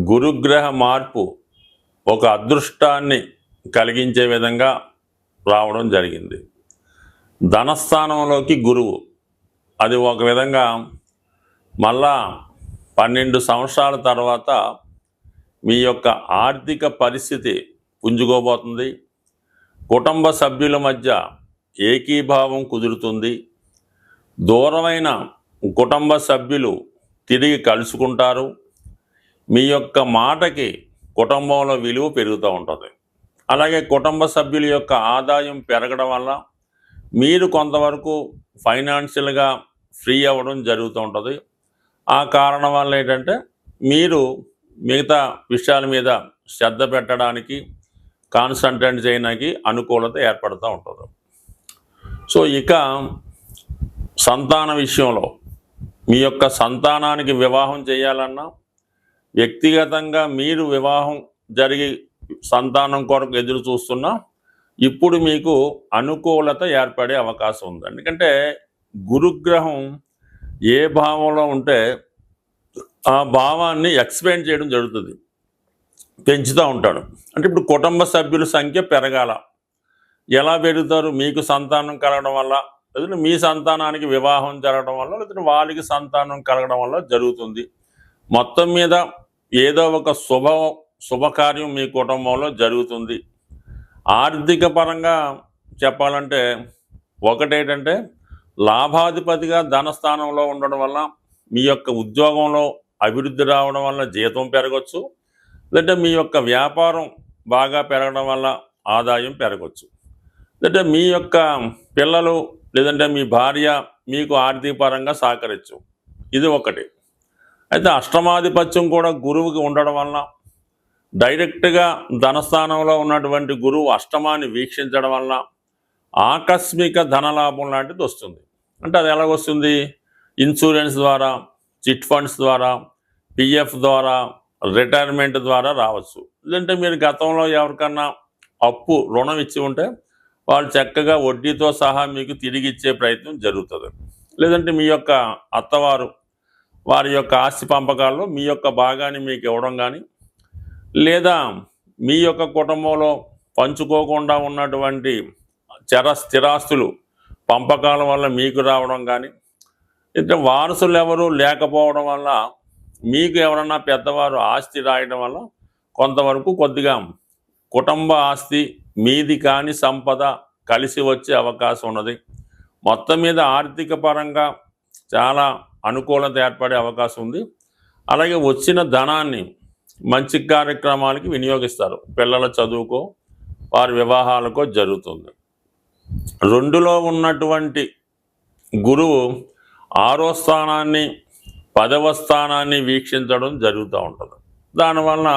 గురుగ్రహ మార్పు ఒక అదృష్టాన్ని కలిగించే విధంగా రావడం జరిగింది. ధనస్థానంలోకి గురువు. అది ఒక విధంగా మళ్ళా పన్నెండు సంవత్సరాల తర్వాత మీ యొక్క ఆర్థిక పరిస్థితి పుంజుకోబోతుంది. కుటుంబ సభ్యుల మధ్య ఏకీభావం కుదురుతుంది. దూరమైన కుటుంబ సభ్యులు తిరిగి కలుసుకుంటారు. మీ యొక్క మాటకి కుటుంబంలో విలువ పెరుగుతూ ఉంటుంది. అలాగే కుటుంబ సభ్యుల యొక్క ఆదాయం పెరగడం వల్ల మీరు కొంతవరకు ఫైనాన్షియల్గా ఫ్రీ అవ్వడం జరుగుతూ ఉంటుంది. ఆ కారణం వల్ల ఏంటంటే మీరు మిగతా విషయాల మీద శ్రద్ధ పెట్టడానికి కాన్సన్ట్రేట్ చేయడానికి అనుకూలత ఏర్పడుతూ ఉంటుంది. సో ఇక సంతాన విషయంలో మీ యొక్క సంతానానికి వివాహం చేయాలన్నా వ్యక్తిగతంగా మీరు వివాహం జరిగి సంతానం కొరకు ఎదురు చూస్తున్నా ఇప్పుడు మీకు అనుకూలత ఏర్పడే అవకాశం ఉంది. ఎందుకంటే గురుగ్రహం ఏ భావంలో ఉంటే ఆ భావాన్ని ఎక్స్పెండ్ చేయడం జరుగుతుంది. పెంచుతూ ఉంటాడు. అంటే ఇప్పుడు కుటుంబ సభ్యుల సంఖ్య పెరగాల. ఎలా పెరుగుతారు? మీకు సంతానం కలగడం వల్ల లేదంటే మీ సంతానానికి వివాహం జరగడం వల్ల లేదంటే వాళ్ళకి సంతానం కలగడం వల్ల జరుగుతుంది. మొత్తం మీద ఏదో ఒక శుభ శుభకార్యం మీ కుటుంబంలో జరుగుతుంది. ఆర్థిక పరంగా చెప్పాలంటే ఒకటేంటంటే లాభాధిపతిగా ధనస్థానంలో ఉండడం వల్ల మీ యొక్క ఉద్యోగంలో అభివృద్ధి రావడం వల్ల జీతం పెరగచ్చు. లేదంటే మీ యొక్క వ్యాపారం బాగా పెరగడం వల్ల ఆదాయం పెరగచ్చు. లేదంటే మీ యొక్క పిల్లలు లేదంటే మీ భార్య మీకు ఆర్థిక పరంగా సహకరించు. ఇది ఒకటి. అయితే అష్టమాధిపత్యం కూడా గురువుకి ఉండడం వలన డైరెక్ట్గా ధనస్థానంలో ఉన్నటువంటి గురువు అష్టమాన్ని వీక్షించడం వలన ఆకస్మిక ధనలాభం లాంటిది వస్తుంది. అంటే అది ఎలాగొస్తుంది? ఇన్సూరెన్స్ ద్వారా చిట్ ఫండ్స్ ద్వారా పిఎఫ్ ద్వారా రిటైర్మెంట్ ద్వారా రావచ్చు. లేదంటే మీరు గతంలో ఎవరికన్నా అప్పు రుణం ఇచ్చి ఉంటే వాళ్ళు చక్కగా వడ్డీతో సహా మీకు తిరిగి ఇచ్చే ప్రయత్నం జరుగుతుంది. లేదంటే మీ యొక్క అత్తవారు వారి యొక్క ఆస్తి పంపకాల్లో మీ యొక్క భాగాన్ని మీకు ఇవ్వడం కానీ లేదా మీ యొక్క కుటుంబంలో పంచుకోకుండా ఉన్నటువంటి చర స్థిరాస్తులు పంపకాల వల్ల మీకు రావడం కానీ ఇట్లా వారసులు ఎవరు లేకపోవడం వల్ల మీకు ఎవరన్నా పెద్దవారు ఆస్తి రాయడం వల్ల కొంతవరకు కొద్దిగా కుటుంబ ఆస్తి మీది కాని సంపద కలిసి వచ్చే అవకాశం ఉన్నది. మొత్తం మీద ఆర్థిక పరంగా చాలా అనుకూలత ఏర్పడే అవకాశం ఉంది. అలాగే వచ్చిన ధనాన్ని మంచి కార్యక్రమాలకి వినియోగిస్తారు. పిల్లల చదువుకో వారి వివాహాలకో జరుగుతుంది. రెండులో ఉన్నటువంటి గురువు ఆరో స్థానాన్ని పదవ స్థానాన్ని వీక్షించడం జరుగుతూ ఉంటుంది. దానివల్ల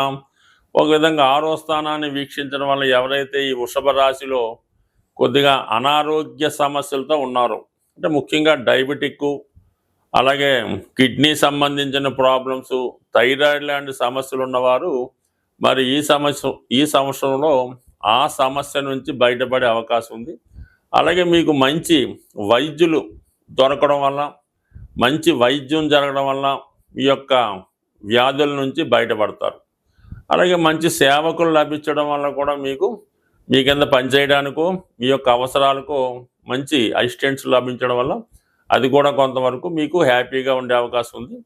ఒక విధంగా ఆరో స్థానాన్ని వీక్షించడం వల్ల ఎవరైతే ఈ వృషభ రాశిలో కొద్దిగా అనారోగ్య సమస్యలతో ఉన్నారో అంటే ముఖ్యంగా డయాబెటిక్ అలాగే కిడ్నీ సంబంధించిన ప్రాబ్లమ్స్ థైరాయిడ్ లాంటి సమస్యలు ఉన్నవారు మరి ఈ సమస్య ఈ సంవత్సరంలో ఆ సమస్య నుంచి బయటపడే అవకాశం ఉంది. అలాగే మీకు మంచి వైద్యులు దొరకడం వల్ల మంచి వైద్యం జరగడం వల్ల ఈ యొక్క వ్యాధుల నుంచి బయటపడతారు. అలాగే మంచి సేవకులు లభించడం వల్ల కూడా మీకు మీ కింద పనిచేయడానికో మీ యొక్క అవసరాలకు మంచి అసిస్టెంట్స్ లభించడం వల్ల అది కూడా కొంతవరకు మీకు హ్యాపీగా ఉండే అవకాశం ఉంది.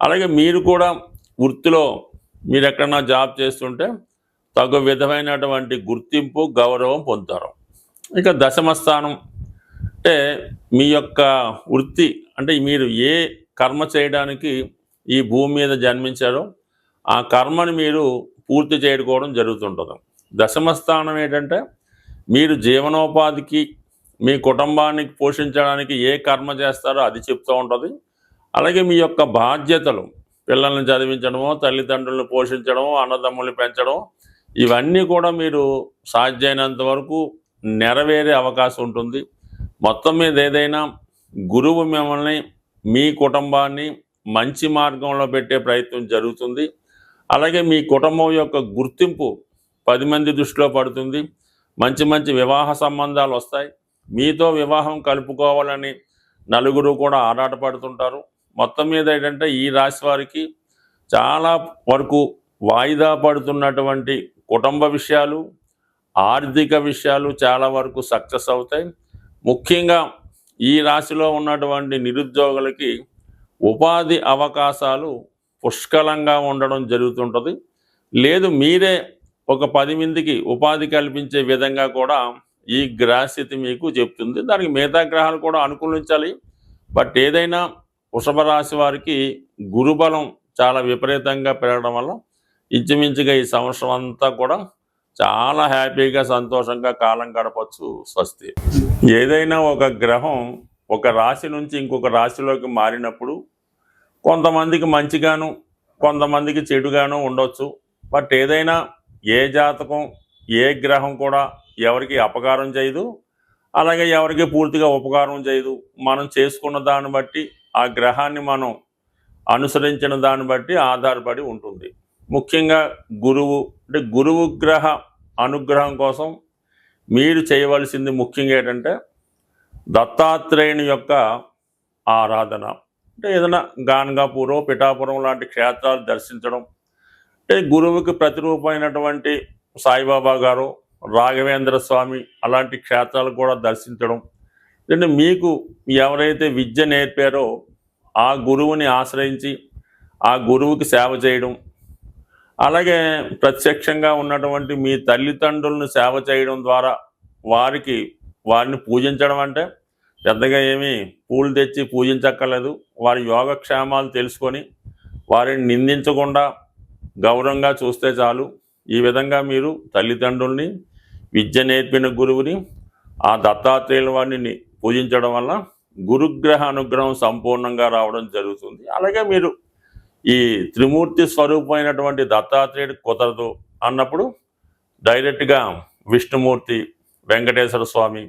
అలాగే మీరు కూడా వృత్తిలో మీరు ఎక్కడన్నా జాబ్ చేస్తుంటే తగు విధమైనటువంటి గుర్తింపు గౌరవం పొందుతారు. ఇక దశమ స్థానం అంటే మీ యొక్క వృత్తి అంటే మీరు ఏ కర్మ చేయడానికి ఈ భూమి మీద జన్మించారో ఆ కర్మని మీరు పూర్తి చేయకపోవడం జరుగుతుంటుంది. దశమ స్థానం ఏంటంటే మీరు జీవనోపాధికి మీ కుటుంబాన్ని పోషించడానికి ఏ కర్మ చేస్తారో అది చెప్తూ ఉంటుంది. అలాగే మీ యొక్క బాధ్యతలు పిల్లల్ని చదివించడమో తల్లిదండ్రులను పోషించడమో అన్నదమ్ముల్ని పెంచడం ఇవన్నీ కూడా మీరు సాధ్యమైనంత వరకు నెరవేరే అవకాశం ఉంటుంది. మొత్తం మీద ఏదైనా గురువు మిమ్మల్ని మీ కుటుంబాన్ని మంచి మార్గంలో పెట్టే ప్రయత్నం జరుగుతుంది. అలాగే మీ కుటుంబం యొక్క గుర్తింపు పది మంది దృష్టిలో పడుతుంది. మంచి మంచి వివాహ సంబంధాలు వస్తాయి. మీతో వివాహం కలుపుకోవాలని నలుగురు కూడా ఆరాటపడుతుంటారు. మొత్తం మీద ఏంటంటే ఈ రాశి వారికి చాలా వరకు వాయిదా పడుతున్నటువంటి కుటుంబ విషయాలు ఆర్థిక విషయాలు చాలా వరకు సక్సెస్ అవుతాయి. ముఖ్యంగా ఈ రాశిలో ఉన్నటువంటి నిరుద్యోగులకి ఉపాధి అవకాశాలు పుష్కలంగా ఉండడం జరుగుతుంటుంది. లేదు మీరే ఒక పది మందికి ఉపాధి కల్పించే విధంగా కూడా ఈ గ్రహస్థితి మీకు చెప్తుంది. దానికి మిగతా గ్రహాలు కూడా అనుకూలించాలి. బట్ ఏదైనా వృషభ రాశి వారికి గురుబలం చాలా విపరీతంగా పెరగడం వల్ల ఇంచుమించుగా ఈ సంవత్సరం అంతా కూడా చాలా హ్యాపీగా సంతోషంగా కాలం గడపచ్చు స్వస్తి. ఏదైనా ఒక గ్రహం ఒక రాశి నుంచి ఇంకొక రాశిలోకి మారినప్పుడు కొంతమందికి మంచిగాను కొంతమందికి చెడుగాను ఉండొచ్చు. బట్ ఏదైనా ఏ జాతకం ఏ గ్రహం కూడా ఎవరికి అపకారం చేయదు అలాగే ఎవరికి పూర్తిగా ఉపకారం చేయదు. మనం చేసుకున్న దాన్ని బట్టి ఆ గ్రహాన్ని మనం అనుసరించిన దాన్ని బట్టి ఆధారపడి ఉంటుంది. ముఖ్యంగా గురువు అంటే గురువు గ్రహ అనుగ్రహం కోసం మీరు చేయవలసింది ముఖ్యంగా ఏంటంటే దత్తాత్రేయుని యొక్క ఆరాధన. అంటే ఏదైనా గాన్గాపురం పిఠాపురం లాంటి క్షేత్రాలు దర్శించడం. అంటే గురువుకి ప్రతిరూపమైనటువంటి సాయిబాబా గారు రాఘవేంద్ర స్వామి అలాంటి క్షేత్రాలు కూడా దర్శించడం. అంటే మీకు ఎవరైతే విద్య నేర్పారో ఆ గురువుని ఆశ్రయించి ఆ గురువుకి సేవ చేయడం. అలాగే ప్రత్యక్షంగా ఉన్నటువంటి మీ తల్లిదండ్రులను సేవ చేయడం ద్వారా వారికి వారిని పూజించడం అంటే పెద్దగా ఏమీ పూలు తెచ్చి పూజించక్కర్లేదు. వారి యోగక్షేమాలు తెలుసుకొని వారిని నిందించకుండా గౌరవంగా చూస్తే చాలు. ఈ విధంగా మీరు తల్లిదండ్రుల్ని విద్య నేర్పిన గురువుని ఆ దత్తాత్రేయుల వాడిని పూజించడం వల్ల గురుగ్రహ అనుగ్రహం సంపూర్ణంగా రావడం జరుగుతుంది. అలాగే మీరు ఈ త్రిమూర్తి స్వరూపమైనటువంటి దత్తాత్రేయుడు కుదరదు అన్నప్పుడు డైరెక్ట్గా విష్ణుమూర్తి వెంకటేశ్వర స్వామి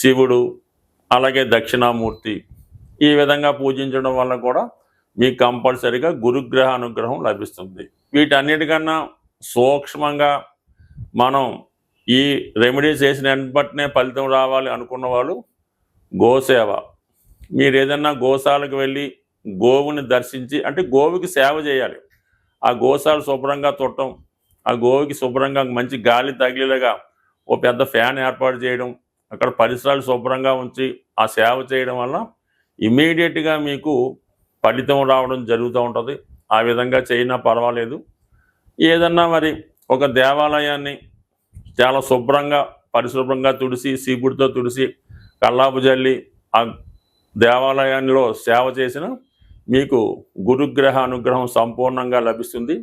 శివుడు అలాగే దక్షిణామూర్తి ఈ విధంగా పూజించడం వల్ల కూడా మీకు కంపల్సరిగా గురుగ్రహ అనుగ్రహం లభిస్తుంది. వీటన్నిటికన్నా సూక్ష్మంగా మనం ఈ రెమెడీస్ వేసిన వెంటనే ఫలితం రావాలి అనుకున్న వాళ్ళు గోసేవ. మీరు ఏదన్నా గోశాలకు వెళ్ళి గోవుని దర్శించి అంటే గోవుకి సేవ చేయాలి. ఆ గోశాల శుభ్రంగా తుట్టం ఆ గోవుకి శుభ్రంగా మంచి గాలి తగిలేలాగా ఓ పెద్ద ఫ్యాన్ ఏర్పాటు చేయడం అక్కడ పరిసరాలు శుభ్రంగా ఉంచి ఆ సేవ చేయడం వల్ల ఇమీడియట్గా మీకు ఫలితం రావడం జరుగుతూ ఉంటుంది. ఆ విధంగా చేయినా పర్వాలేదు. ఏదన్నా మరి ఒక దేవాలయాన్ని చాలా శుభ్రంగా పరిశుభ్రంగా తుడిసి సీపుడితో తుడిసి కల్లాపు జల్లి ఆ దేవాలయంలో సేవ చేసిన మీకు గురుగ్రహ అనుగ్రహం సంపూర్ణంగా లభిస్తుంది.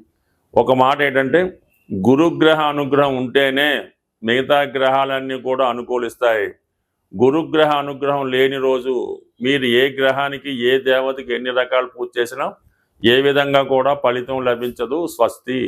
ఒక మాట ఏంటంటే గురుగ్రహ అనుగ్రహం ఉంటేనే మిగతా గ్రహాలన్నీ కూడా అనుకూలిస్తాయి. గురుగ్రహ అనుగ్రహం లేని రోజు మీరు ఏ గ్రహానికి ఏ దేవతకి ఎన్ని రకాలు పూజ చేసినా ఏ విధంగా కూడా ఫలితం లభించదు స్వస్తి.